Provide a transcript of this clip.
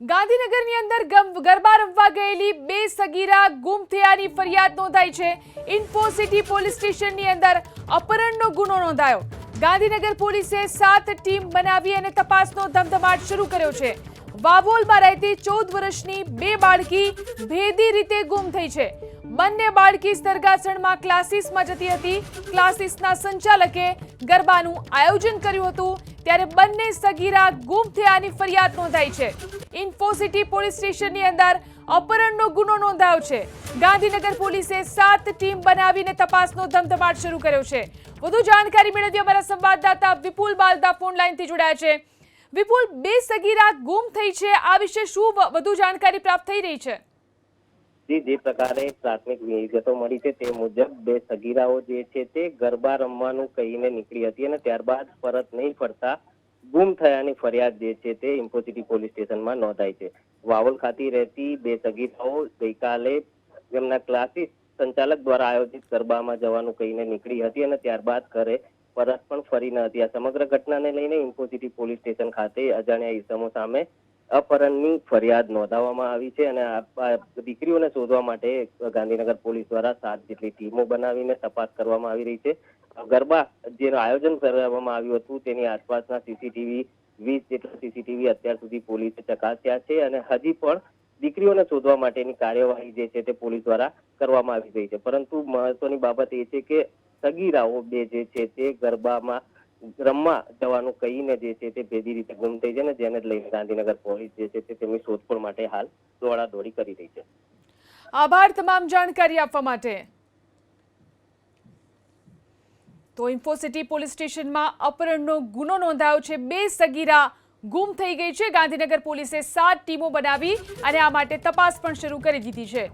ગાંધીનગરની અંદર ગરબા રમવા ગયેલી બે સગીરા ગુમ થયાની ફરિયાદ નોંધાઈ છે. ઇન્ફો સિટી પોલીસ સ્ટેશનની અંદર અપહરણનો ગુનો નોંધાયો. ગાંધીનગર પોલીસે સાત ટીમ બનાવી અને તપાસનો ધમધમાટ શરૂ કર્યો છે. વાવોલમાં રહેતી ચૌદ વર્ષની બે બાળકી ભેદી રીતે ગુમ થઈ છે. બંને બાળકી સરગાસણમાં ક્લાસીસમાં જતી હતી. ક્લાસીસના સંચાલકે ગરબાનું આયોજન કર્યું હતું. ત્યારે બંને સગીરા ગુમ થયાની ફરિયાદ નોંધાઈ છે. ઇન્ફોસિટી પોલીસ સ્ટેશનની અંદર અપહરણનો ગુનો નોંધાયો છે. ગાંધીનગર પોલીસે સાત ટીમ બનાવીને તપાસનો ધમધમાટ શરૂ કર્યો છે. વધુ જાણકારી મેળવી અમારા સંવાદદાતા વિપુલ બાલદા ફોન લાઈનથી જોડાયા છે. વિપુલ, બે સગીરા ગુમ થઈ છે. આ વિશે શું વધુ જાણકારી પ્રાપ્ત થઈ રહી છે? જી જે પ્રકારે પ્રાથમિક વિગતો મળી છે તે મુજબ બે સગીરાઓ જે છે તે ગરબા રમવાનું કહીને નીકળી હતી અને ત્યારબાદ પરત નહીં ફરતા ગુમ થયાની ફરિયાદ જે છે તે ઇન્ફોસિટી પોલીસ સ્ટેશનમાં નોંધાઈ છે. વાવલ ખાતે રહેતી બે સગીરાઓ ગઈકાલે તેમના ક્લાસીસ સંચાલક દ્વારા આયોજિત ગરબામાં જવાનું કહીને નીકળી હતી અને ત્યારબાદ ઘરે પરત પણ ફરી ન હતી. આ સમગ્ર ઘટનાને લઈને ઇન્ફોસિટી પોલીસ સ્ટેશન ખાતે અજાણ્યા ઇસમો સામે અપહરણની ફરિયાદ નોંધાવવામાં આવી છે અને દીકરીઓને શોધવા માટે ગાંધીનગર પોલીસ દ્વારા સાત જેટલી ટીમો બનાવીને તપાસ કરવામાં આવી રહી છે. ગરબા જેનું આયોજન કરવામાં આવ્યું હતું તેની આસપાસના સીસીટીવી વીસ જેટલા સીસીટીવી અત્યાર સુધી પોલીસે ચકાસ્યા છે અને હજી પણ દીકરીઓને શોધવા માટેની કાર્યવાહી જે છે તે પોલીસ દ્વારા કરવામાં આવી રહી છે. પરંતુ મહત્વની બાબત એ છે કે સગીરાઓ બે જે છે તે ગરબામાં રમવા જવાનું કહીને જે છે તે ભેદી રીતે ગુમ થઈ છે ને જેને લઈને ગાંધીનગર પોલીસ જે છે તે તેમની શોધખોળ માટે હાલ દોડાદોડી કરી રહી છે. આભાર તમામ જાણકારી આપવા માટે. તો ઇન્ફોસિટી પોલીસ સ્ટેશનમાં અપહરણનો ગુનો નોંધાયો છે. બે સગીરા ગુમ થઈ ગઈ છે. ગાંધીનગર પોલીસે સાત ટીમો બનાવી અને આ માટે તપાસ પણ શરૂ કરી દીધી છે.